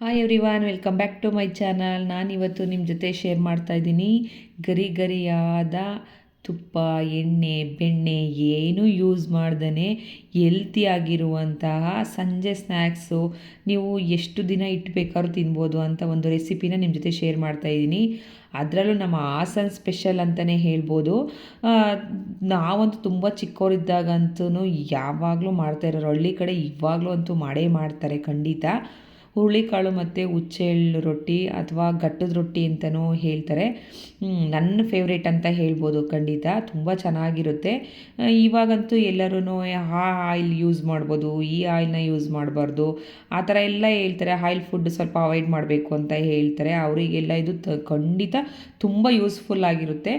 Hi everyone welcome back to my channel ನಾನಿವತ್ತು ನಿಮ್ಮ ಜೊತೆ ಶೇರ್ ಮಾಡ್ತಾ ಇದ್ದೀನಿ. ಗರಿ ಗರಿಯಾದ ತುಪ್ಪ, ಎಣ್ಣೆ, ಬೆಣ್ಣೆ ಏನೂ ಯೂಸ್ ಮಾಡ್ದೇ ಎಲ್ತಿ ಆಗಿರುವಂತಹ ಸಂಜೆ ಸ್ನ್ಯಾಕ್ಸು ನೀವು ಎಷ್ಟು ದಿನ ಇಟ್ಟುಬೇಕಾದ್ರೂ ತಿನ್ಬೋದು ಅಂತ ಒಂದು ರೆಸಿಪಿನ ನಿಮ್ಮ ಜೊತೆ ಶೇರ್ ಮಾಡ್ತಾ ಇದ್ದೀನಿ. ಅದರಲ್ಲೂ ನಮ್ಮ ಹಾಸನ್ ಸ್ಪೆಷಲ್ ಅಂತಲೇ ಹೇಳ್ಬೋದು. ನಾವಂತೂ ತುಂಬ ಚಿಕ್ಕವರಿದ್ದಾಗಂತೂ ಯಾವಾಗಲೂ ಮಾಡ್ತಾ ಇರೋರು ಹಳ್ಳಿ ಕಡೆ ಇವಾಗಲೂ ಅಂತೂ ಮಾಡೇ ಮಾಡ್ತಾರೆ ಖಂಡಿತ. ಹುರುಳಿಕಾಳು ಮತ್ತು ಹುಚ್ಚೆಳ್ಳು ರೊಟ್ಟಿ ಅಥವಾ ಗಟ್ಟದ ರೊಟ್ಟಿ ಅಂತಲೂ ಹೇಳ್ತಾರೆ. ನನ್ನ ಫೇವ್ರೇಟ್ ಅಂತ ಹೇಳ್ಬೋದು ಖಂಡಿತ. ತುಂಬ ಚೆನ್ನಾಗಿರುತ್ತೆ. ಇವಾಗಂತೂ ಎಲ್ಲರೂ ಆ ಆಯಿಲ್ ಯೂಸ್ ಮಾಡ್ಬೋದು, ಈ ಆಯಿಲ್ನ ಯೂಸ್ ಮಾಡಬಾರ್ದು. ಆ ಥರ ಎಲ್ಲ ಹೇಳ್ತಾರೆ. ಆಯಿಲ್ ಫುಡ್ ಸ್ವಲ್ಪ ಅವಾಯ್ಡ್ ಮಾಡಬೇಕು ಅಂತ ಹೇಳ್ತಾರೆ. ಅವರಿಗೆಲ್ಲ ಇದು ಖಂಡಿತ ತುಂಬ ಯೂಸ್ಫುಲ್ ಆಗಿರುತ್ತೆ.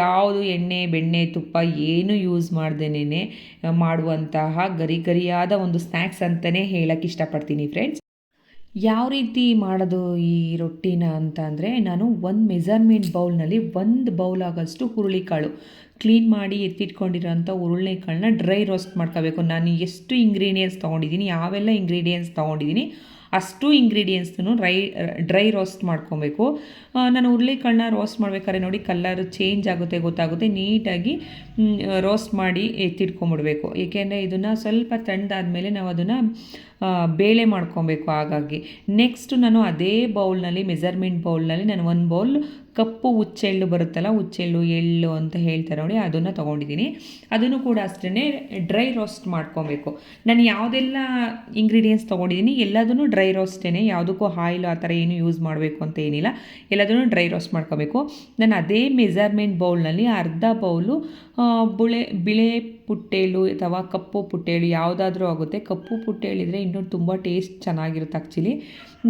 ಯಾವುದು ಎಣ್ಣೆ, ಬೆಣ್ಣೆ, ತುಪ್ಪ ಏನು ಯೂಸ್ ಮಾಡ್ದೇನೆ ಮಾಡುವಂತಹ ಗರಿ ಗರಿಯಾದ ಒಂದು ಸ್ನ್ಯಾಕ್ಸ್ ಅಂತಲೇ ಹೇಳಕ್ಕೆ ಇಷ್ಟಪಡ್ತೀನಿ ಫ್ರೆಂಡ್ಸ್ ಯಾವ ರೀತಿ ಮಾಡೋದು ಈ ರೊಟ್ಟಿನ ಅಂತ ಅಂದರೆ ನಾನು ಒಂದು ಮೆಜರ್ಮೆಂಟ್ ಬೌಲ್ನಲ್ಲಿ ಒಂದು ಬೌಲ್ ಆಗೋಷ್ಟು ಹುರುಳಿಕಾಳು ಕ್ಲೀನ್ ಮಾಡಿ ಎತ್ತಿಟ್ಕೊಂಡಿರೋಂಥ ಹುರುಳಿಕಾಳನ್ನ ಡ್ರೈ ರೋಸ್ಟ್ ಮಾಡ್ಕೋಬೇಕು. ನಾನು ಎಷ್ಟು ಇಂಗ್ರೀಡಿಯೆಂಟ್ಸ್ ತೊಗೊಂಡಿದ್ದೀನಿ, ಯಾವೆಲ್ಲ ಇಂಗ್ರೀಡಿಯೆಂಟ್ಸ್ ತೊಗೊಂಡಿದ್ದೀನಿ ಅಷ್ಟು ಇಂಗ್ರೀಡಿಯೆಂಟ್ಸ್ನು ಡ್ರೈ ಡ್ರೈ ರೋಸ್ಟ್ ಮಾಡ್ಕೊಬೇಕು. ನಾನು ಹುರುಳಿಕಾಳನ್ನ ರೋಸ್ಟ್ ಮಾಡ್ಬೇಕಾದ್ರೆ ನೋಡಿ ಕಲರ್ ಚೇಂಜ್ ಆಗುತ್ತೆ, ಗೊತ್ತಾಗುತ್ತೆ. ನೀಟಾಗಿ ರೋಸ್ಟ್ ಮಾಡಿ ಎತ್ತಿಟ್ಕೊಂಬಿಡ್ಬೇಕು. ಏಕೆಂದರೆ ಇದನ್ನು ಸ್ವಲ್ಪ ತಣ್ಣದಾದ್ಮೇಲೆ ನಾವು ಅದನ್ನು ಬೇಳೆ ಮಾಡ್ಕೊಬೇಕು ಹಾಗಾಗಿ. ನೆಕ್ಸ್ಟು ನಾನು ಅದೇ ಬೌಲ್ನಲ್ಲಿ ಮೆಜರ್ಮೆಂಟ್ ಬೌಲ್ನಲ್ಲಿ ನಾನು ಒಂದು ಬೌಲ್ ಕಪ್ಪು ಹುಚ್ಚೆಳ್ಳು ಬರುತ್ತಲ್ಲ, ಹುಚ್ಚೆಳ್ಳು, ಎಳ್ಳು ಅಂತ ಹೇಳ್ತಾರೆ ನೋಡಿ, ಅದನ್ನು ತೊಗೊಂಡಿದ್ದೀನಿ. ಅದನ್ನು ಕೂಡ ಅಷ್ಟೇ ಡ್ರೈ ರೋಸ್ಟ್ ಮಾಡ್ಕೊಬೇಕು. ನಾನು ಯಾವುದೆಲ್ಲ ಇಂಗ್ರೀಡಿಯೆಂಟ್ಸ್ ತೊಗೊಂಡಿದ್ದೀನಿ, ಎಲ್ಲದನ್ನು ಡ್ರೈ ರೋಸ್ಟೇ ಯಾವುದಕ್ಕೂ ಆಯಿಲ್ ಆ ಥರ ಏನು ಯೂಸ್ ಮಾಡಬೇಕು ಅಂತ ಏನಿಲ್ಲ. ಎಲ್ಲದನ್ನು ಡ್ರೈ ರೋಸ್ಟ್ ಮಾಡ್ಕೋಬೇಕು. ನಾನು ಅದೇ ಮೆಜರ್ಮೆಂಟ್ ಬೌಲ್ನಲ್ಲಿ ಅರ್ಧ ಬೌಲು ಬುಳೆ, ಬಿಳೆ ಪುಟ್ಟೇಳು ಅಥವಾ ಕಪ್ಪು ಪುಟ್ಟೇಳು ಯಾವುದಾದ್ರೂ ಆಗುತ್ತೆ. ಕಪ್ಪು ಪುಟ್ಟೇಳಿದ್ರೆ ಇನ್ನೂ ತುಂಬ ಟೇಸ್ಟ್ ಚೆನ್ನಾಗಿರುತ್ತೆ ಆ್ಯಕ್ಚುಲಿ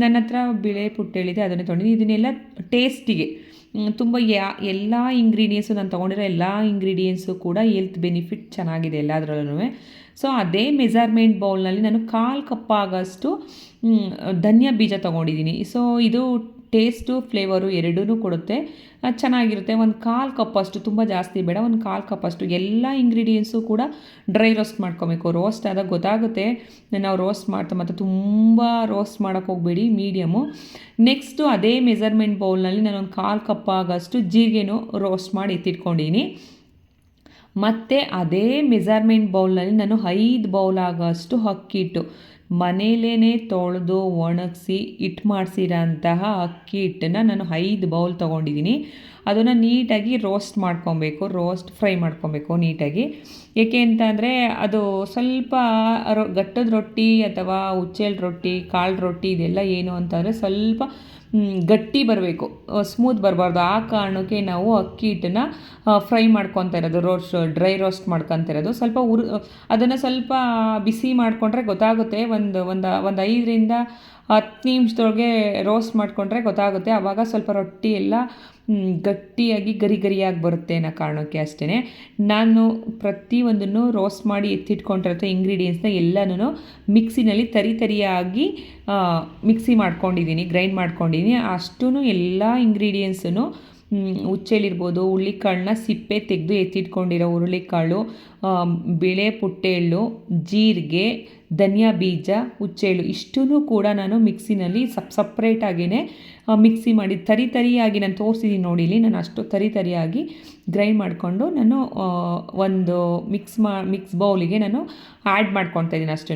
ನನ್ನ ಹತ್ರ ಬಿಳೆ ಪುಟ್ಟೇಳಿದೆ ಅದನ್ನೇ ತೊಗೊಂಡಿದ್ದೀನಿ. ಇದನ್ನೆಲ್ಲ ಟೇಸ್ಟಿಗೆ ತುಂಬ ಯಾ ಎಲ್ಲ ಇಂಗ್ರೀಡಿಯೆಂಟ್ಸು ನಾನು ತೊಗೊಂಡಿರೋ ಎಲ್ಲ ಇಂಗ್ರೀಡಿಯೆಂಟ್ಸು ಕೂಡ ಹೆಲ್ತ್ ಬೆನಿಫಿಟ್ ಚೆನ್ನಾಗಿದೆ ಎಲ್ಲದರಲ್ಲೂ ಸೊ ಅದೇ ಮೆಜರ್ಮೆಂಟ್ ಬೌಲ್ನಲ್ಲಿ ನಾನು ಕಾಲು ಕಪ್ ಆಗೋಷ್ಟು ಮ್, ಧನಿಯಾ ಬೀಜ ತೊಗೊಂಡಿದ್ದೀನಿ ಸೊ ಇದು ಟೇಸ್ಟು, ಫ್ಲೇವರು ಎರಡೂ ಕೊಡುತ್ತೆ. ಚೆನ್ನಾಗಿರುತ್ತೆ. ಒಂದು ಕಾಲು ಕಪ್ಪಷ್ಟು ತುಂಬ ಜಾಸ್ತಿ ಬೇಡ. ಒಂದು ಕಾಲು ಕಪ್ಪಷ್ಟು ಎಲ್ಲ ಇಂಗ್ರೀಡಿಯೆಂಟ್ಸು ಕೂಡ ಡ್ರೈ ರೋಸ್ಟ್ ಮಾಡ್ಕೊಬೇಕು. ರೋಸ್ಟ್ ಆದಾಗ ಗೊತ್ತಾಗುತ್ತೆ. ನಾವು ರೋಸ್ಟ್ ಮಾಡ್ತಾ ಮತ್ತು ತುಂಬ ರೋಸ್ಟ್ ಮಾಡೋಕ್ಕೆ ಹೋಗಬೇಡಿ, ಮೀಡಿಯಮು. ನೆಕ್ಸ್ಟು ಅದೇ ಮೆಜರ್ಮೆಂಟ್ ಬೌಲ್ನಲ್ಲಿ ನಾನು ಒಂದು ಕಾಲು ಕಪ್ ಆಗೋಷ್ಟು ಜೀರಿಗೆನೂ ರೋಸ್ಟ್ ಮಾಡಿ ಎತ್ತಿಟ್ಕೊಂಡಿನಿ ಮತ್ತು ಅದೇ ಮೆಜರ್ಮೆಂಟ್ ಬೌಲ್ನಲ್ಲಿ ನಾನು ಐದು ಬೌಲ್ ಆಗೋಷ್ಟು ಅಕ್ಕಿ ಮನೇಲೇ ತೊಳೆದು ಒಣಗಿಸಿ ಹಿಟ್ಟು ಮಾಡಿಸಿರೋಂತಹ ಅಕ್ಕಿ ಹಿಟ್ಟನ್ನು ನಾನು ಐದು ಬೌಲ್ ತೊಗೊಂಡಿದ್ದೀನಿ. ಅದನ್ನು ನೀಟಾಗಿ ರೋಸ್ಟ್ ಮಾಡ್ಕೊಬೇಕು, ರೋಸ್ಟ್ ಫ್ರೈ ಮಾಡ್ಕೊಬೇಕು ನೀಟಾಗಿ. ಏಕೆ ಅಂತಂದರೆ ಅದು ಸ್ವಲ್ಪ ರೊ, ಗಟ್ಟದ ರೊಟ್ಟಿ ಅಥವಾ ಉಚ್ಚೆಲ್ ರೊಟ್ಟಿ, ಕಾಳು ರೊಟ್ಟಿ ಇದೆಲ್ಲ ಏನು ಅಂತಂದರೆ ಸ್ವಲ್ಪ ಗಟ್ಟಿ ಬರಬೇಕು. ಸ್ಮೂತ್ ಬರಬಾರ್ದು. ಆ ಕಾರಣಕ್ಕೆ ನಾವು ಅಕ್ಕಿ ಹಿಟ್ಟನ್ನು ಫ್ರೈ ಮಾಡ್ಕೊತಾ ಇರೋದು. ರೋಸ್ಟ್ ಡ್ರೈ ರೋಸ್ಟ್ ಮಾಡ್ಕೊತಾ ಇರೋದು. ಸ್ವಲ್ಪ ಉರ್ ಅದನ್ನು ಸ್ವಲ್ಪ ಬಿಸಿ ಮಾಡಿಕೊಂಡ್ರೆ ಗೊತ್ತಾಗುತ್ತೆ. ಒಂದು ಒಂದು ಒಂದು ಐದರಿಂದ ಹತ್ತು ನಿಮಿಷದೊಳಗೆ ರೋಸ್ಟ್ ಮಾಡಿಕೊಂಡ್ರೆ ಗೊತ್ತಾಗುತ್ತೆ. ಆವಾಗ ಸ್ವಲ್ಪ ರೊಟ್ಟಿ ಎಲ್ಲ ಗಟ್ಟಿಯಾಗಿ, ಗರಿ ಗರಿಯಾಗಿ ಬರುತ್ತೆ ಅನ್ನೋ ಕಾರಣಕ್ಕೆ ಅಷ್ಟೇ ನಾನು ಪ್ರತಿಯೊಂದನ್ನು ರೋಸ್ಟ್ ಮಾಡಿ ಎತ್ತಿಟ್ಕೊಂಡಿರೋ ಇಂಗ್ರೀಡಿಯೆಂಟ್ಸ್ನ ಎಲ್ಲನೂ ಮಿಕ್ಸಿನಲ್ಲಿ ತರಿ ತರಿಯಾಗಿ ಮಿಕ್ಸಿ ಮಾಡ್ಕೊಂಡಿದ್ದೀನಿ ಗ್ರೈಂಡ್ ಮಾಡ್ಕೊಂಡಿದ್ದೀನಿ. ಅಷ್ಟೂ ಎಲ್ಲ ಇಂಗ್ರೀಡಿಯೆಂಟ್ಸನ್ನು ಹುಚ್ಚೆಳ್ಳಿರ್ಬೋದು ಹುರುಳಿಕಾಳನ್ನ ಸಿಪ್ಪೆ ತೆಗೆದು ಎತ್ತಿಟ್ಕೊಂಡಿರೋ ಹುರುಳಿಕಾಳು ಬಿಳೆ ಪುಟ್ಟೆಳ್ಳು, ಜೀರಿಗೆ, ಧನಿಯಾ ಬೀಜ ಹುಚ್ಚೆಳ್ಳು ಇಷ್ಟೂ ಕೂಡ ನಾನು ಮಿಕ್ಸಿನಲ್ಲಿ ಸಪ್ ಸಪ್ರೇಟಾಗಿಯೇ ಮಿಕ್ಸಿ ಮಾಡಿ ತರಿ ತರಿಯಾಗಿ ನಾನು ತೋರಿಸಿದ್ದೀನಿ ನೋಡಿ ಇಲ್ಲಿ. ನಾನು ಅಷ್ಟು ತರಿ ತರಿಯಾಗಿ ಗ್ರೈಂಡ್ ಮಾಡಿಕೊಂಡು ನಾನು ಒಂದು ಮಿಕ್ಸ್ ಮಾ, ಮಿಕ್ಸ್ ಬೌಲಿಗೆ ನಾನು ಆ್ಯಡ್ ಮಾಡ್ಕೊತಾ ಇದ್ದೀನಿ ಅಷ್ಟೂ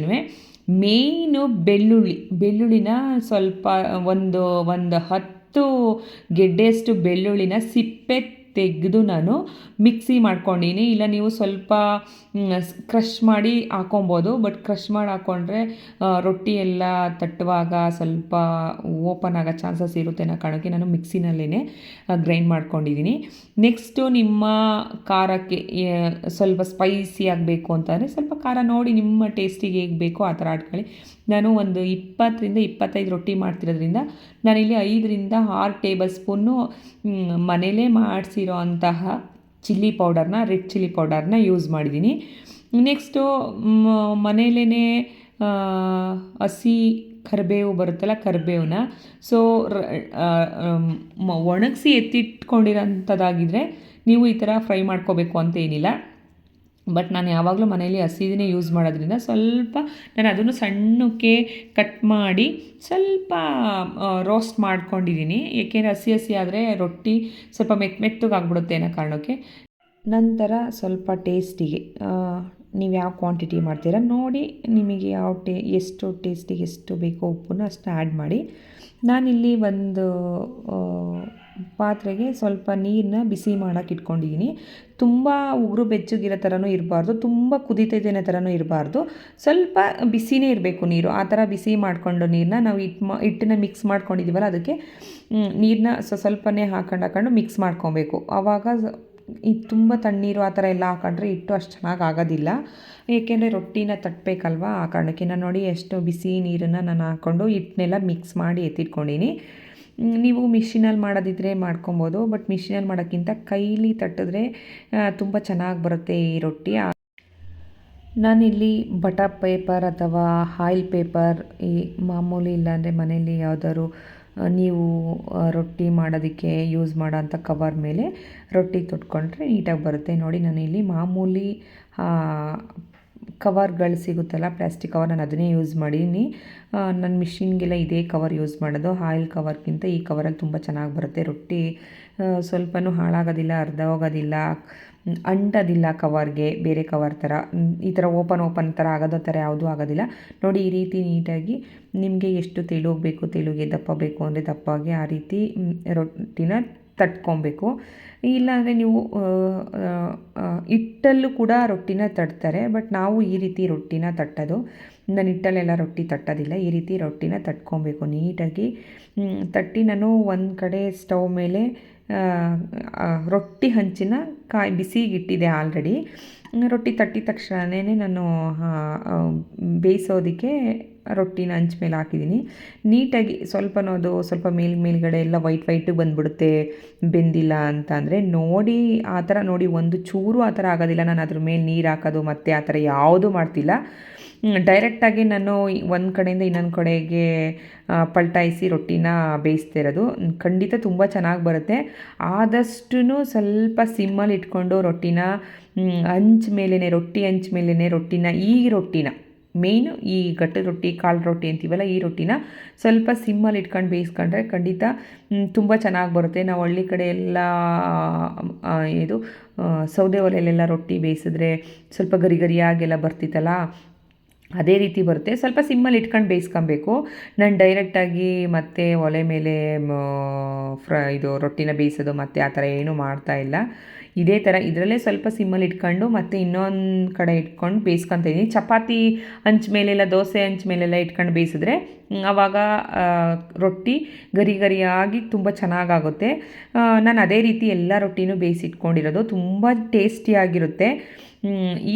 ಮೇಯ್ನು ಬೆಳ್ಳುಳ್ಳಿ, ಬೆಳ್ಳುಳ್ಳಿನ ಸ್ವಲ್ಪ ಒಂದು ಒಂದು ಹತ್ತು ಗೆಡ್ಡೆಯಷ್ಟು ಬೆಳ್ಳುಳ್ಳಿನ ಸಿಪ್ಪೆ ತೆಗೆದು ನಾನು ಮಿಕ್ಸಿ ಮಾಡ್ಕೊಂಡಿನಿ. ಇಲ್ಲ, ನೀವು ಸ್ವಲ್ಪ ಕ್ರಷ್ ಮಾಡಿ ಹಾಕೊಬೋದು. ಬಟ್ ಕ್ರಷ್ ಮಾಡಿ ಹಾಕ್ಕೊಂಡ್ರೆ ರೊಟ್ಟಿ ಎಲ್ಲ ತಟ್ಟುವಾಗ ಸ್ವಲ್ಪ ಓಪನ್ ಆಗೋ ಚಾನ್ಸಸ್ ಇರುತ್ತೆ ಅನ್ನೋ ಕಾರಣಕ್ಕೆ ನಾನು ಮಿಕ್ಸಿನಲ್ಲೇ ಗ್ರೈಂಡ್ ಮಾಡ್ಕೊಂಡಿದ್ದೀನಿ ನೆಕ್ಸ್ಟು ನಿಮ್ಮ ಖಾರಕ್ಕೆ ಸ್ವಲ್ಪ ಸ್ಪೈಸಿ ಆಗಬೇಕು ಅಂತಂದರೆ ಸ್ವಲ್ಪ ಖಾರ ನೋಡಿ ನಿಮ್ಮ ಟೇಸ್ಟಿಗೆ ಹೇಗೆ ಬೇಕೋ ಆ ಥರ ಆಡ್ಕೊಳ್ಳಿ. ನಾನು ಒಂದು ಇಪ್ಪತ್ತರಿಂದ ಇಪ್ಪತ್ತೈದು ರೊಟ್ಟಿ ಮಾಡ್ತಿರೋದ್ರಿಂದ ನಾನಿಲ್ಲಿ ಐದರಿಂದ ಆರು ಟೇಬಲ್ ಸ್ಪೂನು ಮನೇಲೇ ಮನೇಲೇ ಅಂತಹ ಚಿಲ್ಲಿ ಪೌಡರ್ನ, ರೆಡ್ ಚಿಲ್ಲಿ ಪೌಡರ್ನ ಯೂಸ್ ಮಾಡಿದ್ದೀನಿ. ನೆಕ್ಸ್ಟು ಮನೇಲೇ ಹಸಿ ಕರಿಬೇವು ಬರುತ್ತಲ್ಲ ಕರಿಬೇವನ್ನ ಸೊ ಒಣಗಿಸಿ ಎತ್ತಿಟ್ಕೊಂಡಿರೋಂಥದ್ದಾಗಿದ್ದರೆ ನೀವು ಈ ಥರ ಫ್ರೈ ಮಾಡ್ಕೋಬೇಕು ಅಂತ ಏನಿಲ್ಲ. ಬಟ್ ನಾನು ಯಾವಾಗಲೂ ಮನೆಯಲ್ಲಿ ಹಸಿದನ್ನೇ ಯೂಸ್ ಮಾಡೋದ್ರಿಂದ ಸ್ವಲ್ಪ ನಾನು ಅದನ್ನು ಸಣ್ಣಕ್ಕೆ ಕಟ್ ಮಾಡಿ ಸ್ವಲ್ಪ ರೋಸ್ಟ್ ಮಾಡ್ಕೊಂಡಿದ್ದೀನಿ. ಏಕೆಂದರೆ ಹಸಿ ಹಸಿ ಆದರೆ ರೊಟ್ಟಿ ಸ್ವಲ್ಪ ಮೆತ್ತ ಮೆತ್ತಗಾಗ್ಬಿಡುತ್ತೆ ಅನ್ನೋ ಕಾರಣಕ್ಕೆ. ನಂತರ ಸ್ವಲ್ಪ ಟೇಸ್ಟಿಗೆ ನೀವು ಯಾವ ಕ್ವಾಂಟಿಟಿ ಮಾಡ್ತೀರಾ ನೋಡಿ ನಿಮಗೆ ಯಾವ ಟೇ, ಎಷ್ಟು ಟೇಸ್ಟಿಗೆ ಎಷ್ಟು ಬೇಕೋ ಉಪ್ಪನ್ನು ಅಷ್ಟು ಆ್ಯಡ್ ಮಾಡಿ. ನಾನಿಲ್ಲಿ ಒಂದು ಪಾತ್ರೆಗೆ ಸ್ವಲ್ಪ ನೀರನ್ನ ಬಿಸಿ ಮಾಡೋಕೆ ಇಟ್ಕೊಂಡಿದ್ದೀನಿ ತುಂಬ ಉಗುರು ಬೆಚ್ಚಗಿರೋ ಥರನೂ ಇರಬಾರ್ದು, ತುಂಬ ಕುದೀತೈತೆ ಅನ್ನೋ ಥರನೂ ಇರಬಾರ್ದು. ಸ್ವಲ್ಪ ಬಿಸಿನೇ ಇರಬೇಕು ನೀರು. ಆ ಥರ ಬಿಸಿ ಮಾಡಿಕೊಂಡು ನೀರನ್ನ ನಾವು ಹಿಟ್ಟು ಮಾ, ಹಿಟ್ಟನ್ನ ಮಿಕ್ಸ್ ಮಾಡ್ಕೊಂಡಿದ್ದೀವಲ್ಲ ಅದಕ್ಕೆ ನೀರನ್ನ ಸ್ವಲ್ಪನೇ ಹಾಕೊಂಡು ಹಾಕೊಂಡು ಮಿಕ್ಸ್ ಮಾಡ್ಕೊಬೇಕು. ಆವಾಗ ಇದು ತುಂಬ ತಣ್ಣೀರು ಆ ಥರ ಎಲ್ಲ ಹಾಕೊಂಡ್ರೆ ಹಿಟ್ಟು ಅಷ್ಟು ಚೆನ್ನಾಗಿ ಆಗೋದಿಲ್ಲ. ಏಕೆಂದರೆ ರೊಟ್ಟಿನ ತಟ್ಟಬೇಕಲ್ವಾ ಆ ಕಾರಣಕ್ಕೆ. ನಾನು ನೋಡಿ ಎಷ್ಟು ಬಿಸಿ ನೀರನ್ನು ನಾನು ಹಾಕ್ಕೊಂಡು ಹಿಟ್ಟನ್ನೆಲ್ಲ ಮಿಕ್ಸ್ ಮಾಡಿ ಎತ್ತಿಟ್ಕೊಂಡೀನಿ ನೀವು ಮಿಷಿನಲ್ಲಿ ಮಾಡೋದಿದ್ರೆ ಮಾಡ್ಕೊಬೋದು, ಬಟ್ ಮಿಷಿನಲ್ಲಿ ಮಾಡೋಕ್ಕಿಂತ ಕೈಲಿ ತಟ್ಟಿದ್ರೆ ತುಂಬ ಚೆನ್ನಾಗಿ ಬರುತ್ತೆ ಈ ರೊಟ್ಟಿ. ನಾನಿಲ್ಲಿ ಬಟಾ ಪೇಪರ್ ಅಥವಾ ಆಯಿಲ್ ಪೇಪರ್, ಈ ಮಾಮೂಲಿ ಇಲ್ಲಾಂದರೆ ಮನೆಯಲ್ಲಿ ಯಾವುದಾದ್ರು ನೀವು ರೊಟ್ಟಿ ಮಾಡೋದಕ್ಕೆ ಯೂಸ್ ಮಾಡೋಂಥ ಕವರ್ ಮೇಲೆ ರೊಟ್ಟಿ ತೊಟ್ಕೊಂಡ್ರೆ ನೀಟಾಗಿ ಬರುತ್ತೆ. ನೋಡಿ ನಾನು ಇಲ್ಲಿ ಮಾಮೂಲಿ ಕವರ್ಗಳು ಸಿಗುತ್ತಲ್ಲ, ಪ್ಲಾಸ್ಟಿಕ್ ಕವರ್ ನಾನು ಅದನ್ನೇ ಯೂಸ್ ಮಾಡೀನಿ. ನನ್ನ ಮಿಷಿನ್ಗೆಲ್ಲ ಇದೇ ಕವರ್ ಯೂಸ್ ಮಾಡೋದು. ಆಯಿಲ್ ಕವರ್ಗಿಂತ ಈ ಕವರಲ್ಲಿ ತುಂಬ ಚೆನ್ನಾಗಿ ಬರುತ್ತೆ ರೊಟ್ಟಿ. ಸ್ವಲ್ಪನೂ ಹಾಳಾಗೋದಿಲ್ಲ ಅರ್ಧ ಹೋಗೋದಿಲ್ಲ ಅಂಟೋದಿಲ್ಲ ಕವರ್ಗೆ ಬೇರೆ ಕವರ್ ಥರ. ಈ ಥರ ಓಪನ್ ಓಪನ್ ಥರ ಆಗೋದೋ ಥರ ಯಾವುದೂ ಆಗೋದಿಲ್ಲ. ನೋಡಿ ಈ ರೀತಿ ನೀಟಾಗಿ ನಿಮಗೆ ಎಷ್ಟು ತೆಳುಗೆ ಬೇಕು, ತೆಳುಗೆ ದಪ್ಪ ಬೇಕು ಅಂದರೆ ದಪ್ಪಾಗಿ ಆ ರೀತಿ ರೊಟ್ಟಿನ ತಟ್ಕೊಬೇಕು. ಇಲ್ಲಾಂದರೆ ನೀವು ಹಿಟ್ಟಲ್ಲೂ ಕೂಡ ರೊಟ್ಟಿನ ತಟ್ತಾರೆ, ಬಟ್ ನಾವು ಈ ರೀತಿ ರೊಟ್ಟಿನ ತಟ್ಟೋದು, ನಾನು ಹಿಟ್ಟಲ್ಲೆಲ್ಲ ರೊಟ್ಟಿ ತಟ್ಟೋದಿಲ್ಲ, ಈ ರೀತಿ ರೊಟ್ಟಿನ ತಟ್ಕೊಬೇಕು ನೀಟಾಗಿ. ತಟ್ಟಿ ನಾನು ಒಂದು ಕಡೆ ಸ್ಟವ್ ಮೇಲೆ ರೊಟ್ಟಿ ಹಂಚಿನ ಕಾಯಿ ಬಿಸಿಗಿಟ್ಟಿದೆ ಆಲ್ರೆಡಿ. ರೊಟ್ಟಿ ತಟ್ಟಿದ ತಕ್ಷಣವೇ ನಾನು ಬೇಯಿಸೋದಕ್ಕೆ ರೊಟ್ಟಿನ ಹಂಚ್ ಮೇಲೆ ಹಾಕಿದ್ದೀನಿ. ನೀಟಾಗಿ ಸ್ವಲ್ಪನೂ ಅದು ಸ್ವಲ್ಪ ಮೇಲ್ ಮೇಲ್ಗಡೆ ಎಲ್ಲ ವೈಟ್ ವೈಟು ಬಂದುಬಿಡುತ್ತೆ, ಬೆಂದಿಲ್ಲ ಅಂತ ಅಂದರೆ ನೋಡಿ ಆ ಥರ ನೋಡಿ ಒಂದು ಚೂರು ಆ ಥರ ಆಗೋದಿಲ್ಲ. ನಾನು ಅದ್ರ ಮೇಲೆ ನೀರು ಹಾಕೋದು ಮತ್ತು ಆ ಥರ ಯಾವುದೂ ಮಾಡ್ತಿಲ್ಲ. ಡೈರೆಕ್ಟಾಗಿ ನಾನು ಒಂದು ಕಡೆಯಿಂದ ಇನ್ನೊಂದು ಕಡೆಗೆ ಪಲ್ಟಾಯಿಸಿ ರೊಟ್ಟಿನ ಬೇಯಿಸ್ತಿರೋದು ಖಂಡಿತ ತುಂಬ ಚೆನ್ನಾಗಿ ಬರುತ್ತೆ. ಆದಷ್ಟು ಸ್ವಲ್ಪ ಸಿಮ್ಮಲ್ಲಿ ಇಟ್ಕೊಂಡು ರೊಟ್ಟಿನ ಹಂಚ್ ಮೇಲೇ ರೊಟ್ಟಿ ಹಂಚ್ ಮೇಲೇ ರೊಟ್ಟಿನ, ಈ ರೊಟ್ಟಿನ ಮೇಯ್ನು ಈ ಗಟ್ಟದ ರೊಟ್ಟಿ ಕಾಳು ರೊಟ್ಟಿ ಅಂತೀವಲ್ಲ, ಈ ರೊಟ್ಟಿನ ಸ್ವಲ್ಪ ಸಿಮ್ಮಲ್ಲಿ ಇಟ್ಕೊಂಡು ಬೇಯಿಸ್ಕೊಂಡ್ರೆ ಖಂಡಿತ ತುಂಬ ಚೆನ್ನಾಗಿ ಬರುತ್ತೆ. ನಾವು ಹಳ್ಳಿ ಕಡೆ ಎಲ್ಲ ಇದು ಸೌದೆ ಒಲೆಯಲ್ಲೆಲ್ಲ ರೊಟ್ಟಿ ಬೇಯಿಸಿದ್ರೆ ಸ್ವಲ್ಪ ಗರಿ ಗರಿಯಾಗೆಲ್ಲ ಬರ್ತಿತ್ತಲ್ಲ, ಅದೇ ರೀತಿ ಬರುತ್ತೆ. ಸ್ವಲ್ಪ ಸಿಮ್ಮಲ್ಲಿ ಇಟ್ಕೊಂಡು ಬೇಯಿಸ್ಕೊಬೇಕು. ನಾನು ಡೈರೆಕ್ಟಾಗಿ ಮತ್ತೆ ಒಲೆ ಮೇಲೆ ಫ್ರ, ಇದು ರೊಟ್ಟಿನ ಬೇಯಿಸೋದು ಮತ್ತು ಆ ಥರ ಏನೂ ಮಾಡ್ತಾಯಿಲ್ಲ ಇದೇ ಥರ ಇದರಲ್ಲೇ ಸ್ವಲ್ಪ ಸಿಮ್ಮಲ್ಲಿ ಇಟ್ಕೊಂಡು ಮತ್ತು ಇನ್ನೊಂದು ಕಡೆ ಇಟ್ಕೊಂಡು ಬೇಯಿಸ್ಕೊತ ಇದ್ದೀನಿ ಚಪಾತಿ ಹಂಚ ಮೇಲೆಲ್ಲ, ದೋಸೆ ಹಂಚ ಮೇಲೆಲ್ಲ ಇಟ್ಕೊಂಡು ಬೇಯಿಸಿದ್ರೆ ಆವಾಗ ರೊಟ್ಟಿ ಗರಿ ಗರಿಯಾಗಿ ತುಂಬ ಚೆನ್ನಾಗಾಗುತ್ತೆ. ನಾನು ಅದೇ ರೀತಿ ಎಲ್ಲ ರೊಟ್ಟಿನೂ ಬೇಯಿಸಿಟ್ಕೊಂಡಿರೋದು. ತುಂಬ ಟೇಸ್ಟಿಯಾಗಿರುತ್ತೆ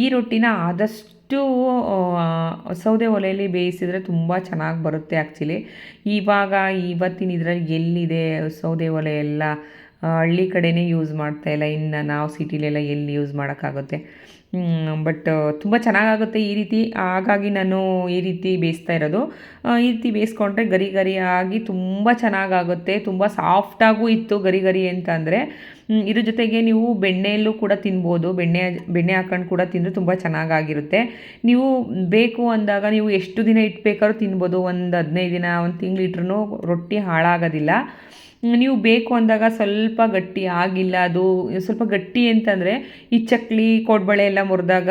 ಈ ರೊಟ್ಟಿನ ಆದಷ್ಟು ಸೌದೆ ಒಲೆಯಲ್ಲಿ ಬೇಯಿಸಿದರೆ ತುಂಬ ಚೆನ್ನಾಗಿ ಬರುತ್ತೆ ಆ್ಯಕ್ಚುಲಿ ಇವಾಗ, ಇವತ್ತಿನ ಇದರಲ್ಲಿ ಎಲ್ಲಿದೆ ಸೌದೆ ಒಲೆ ಎಲ್ಲ? ಹಳ್ಳಿ ಕಡೆನೇ ಯೂಸ್ ಮಾಡ್ತಾ ಇಲ್ಲ. ಇನ್ನು ನಾವು ಸಿಟಿಲೆಲ್ಲ ಎಲ್ಲಿ ಯೂಸ್ ಮಾಡೋಕ್ಕಾಗುತ್ತೆ? ಬಟ್ ತುಂಬ ಚೆನ್ನಾಗಾಗುತ್ತೆ ಈ ರೀತಿ. ಹಾಗಾಗಿ ನಾನು ಈ ರೀತಿ ಬೇಯಿಸ್ತಾ ಇರೋದು. ಈ ರೀತಿ ಬೇಯಿಸ್ಕೊಂಡ್ರೆ ಗರಿ ಗರಿಯಾಗಿ ತುಂಬ ಚೆನ್ನಾಗಾಗುತ್ತೆ. ತುಂಬ ಸಾಫ್ಟಾಗೂ ಇತ್ತು ಗರಿ ಗರಿ ಅಂತ ಅಂದರೆ ಇದ್ರ ಜೊತೆಗೆ ನೀವು ಬೆಣ್ಣೆಯಲ್ಲೂ ಕೂಡ ತಿನ್ಬೋದು. ಬೆಣ್ಣೆ ಬೆಣ್ಣೆ ಹಾಕೊಂಡು ಕೂಡ ತಿಂದರೆ ತುಂಬ ಚೆನ್ನಾಗಾಗಿರುತ್ತೆ. ನೀವು ಬೇಕು ಅಂದಾಗ ನೀವು ಎಷ್ಟು ದಿನ ಇಟ್ಬೇಕಾದ್ರೂ ತಿನ್ಬೋದು. ಒಂದು ಹದಿನೈದು ದಿನ, ಒಂದು ತಿಂಗಳಿಟ್ರೂ ರೊಟ್ಟಿ ಹಾಳಾಗೋದಿಲ್ಲ. ನೀವು ಬೇಕು ಅಂದಾಗ ಸ್ವಲ್ಪ ಗಟ್ಟಿ ಆಗಿಲ್ಲ, ಅದು ಸ್ವಲ್ಪ ಗಟ್ಟಿ ಅಂತಂದರೆ ಈ ಚಕ್ಲಿ, ಕೋಡ್ಬಳೆ ಎಲ್ಲ ಮುರಿದಾಗ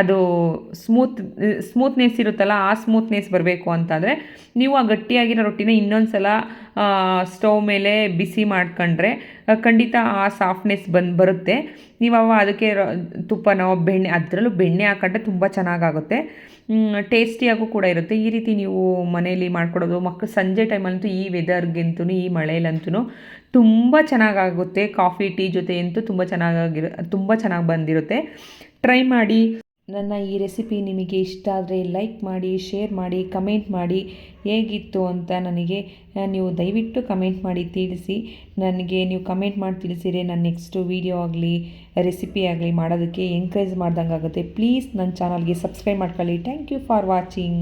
ಅದು ಸ್ಮೂತ್ ಸ್ಮೂತ್ನೆಸ್ ಇರುತ್ತಲ್ಲ, ಆ ಸ್ಮೂತ್ನೆಸ್ ಬರಬೇಕು ಅಂತಂದರೆ ನೀವು ಆ ಗಟ್ಟಿಯಾಗಿರೋ ರೊಟ್ಟಿನ ಇನ್ನೊಂದು ಸಲ ಸ್ಟವ್ ಮೇಲೆ ಬಿಸಿ ಮಾಡ್ಕೊಂಡ್ರೆ ಖಂಡಿತ ಆ ಸಾಫ್ಟ್ನೆಸ್ ಬಂದು, ಬರುತ್ತೆ. ನೀವು ಅದಕ್ಕೆ ತುಪ್ಪನೋ, ಬೆಣ್ಣೆ, ಅದರಲ್ಲೂ ಬೆಣ್ಣೆ ಹಾಕೊಂಡ್ರೆ ತುಂಬ ಚೆನ್ನಾಗಾಗುತ್ತೆ. ಟೇಸ್ಟಿಯಾಗೂ ಕೂಡ ಇರುತ್ತೆ. ಈ ರೀತಿ ನೀವು ಮನೆಯಲ್ಲಿ ಮಾಡ್ಕೊಡೋದು ಮಕ್ಕಳು ಸಂಜೆ ಟೈಮಲ್ಲಂತೂ ಈ ವೆದರ್ಗಂತೂ ಈ ಮಳೆಯಲ್ಲಂತೂ ತುಂಬ ಚೆನ್ನಾಗಾಗುತ್ತೆ. ಕಾಫಿ, ಟೀ ಜೊತೆ ಅಂತೂ ತುಂಬ ಚೆನ್ನಾಗಿರ ತುಂಬ ಚೆನ್ನಾಗಿ ಬಂದಿರುತ್ತೆ. ಟ್ರೈ ಮಾಡಿ. ನನ್ನ ಈ ರೆಸಿಪಿ ನಿಮಗೆ ಇಷ್ಟ ಆದರೆ ಲೈಕ್ ಮಾಡಿ, ಶೇರ್ ಮಾಡಿ, ಕಮೆಂಟ್ ಮಾಡಿ. ಹೇಗಿತ್ತು ಅಂತ ನನಗೆ ನೀವು ದಯವಿಟ್ಟು ಕಮೆಂಟ್ ಮಾಡಿ ತಿಳಿಸಿ. ನನಗೆ ನೀವು ಕಮೆಂಟ್ ಮಾಡಿ ತಿಳಿಸಿದರೆ ನಾನು ನೆಕ್ಸ್ಟು ವೀಡಿಯೋ ಆಗಲಿ, ರೆಸಿಪಿ ಆಗಲಿ ಮಾಡೋದಕ್ಕೆ ಎಂಕರೇಜ್ ಮಾಡ್ದಂಗೆ ಆಗುತ್ತೆ ಪ್ಲೀಸ್ ನನ್ನ ಚಾನಲ್ಗೆ ಸಬ್ಸ್ಕ್ರೈಬ್ ಮಾಡ್ಕೊಳ್ಳಿ. Thank you for watching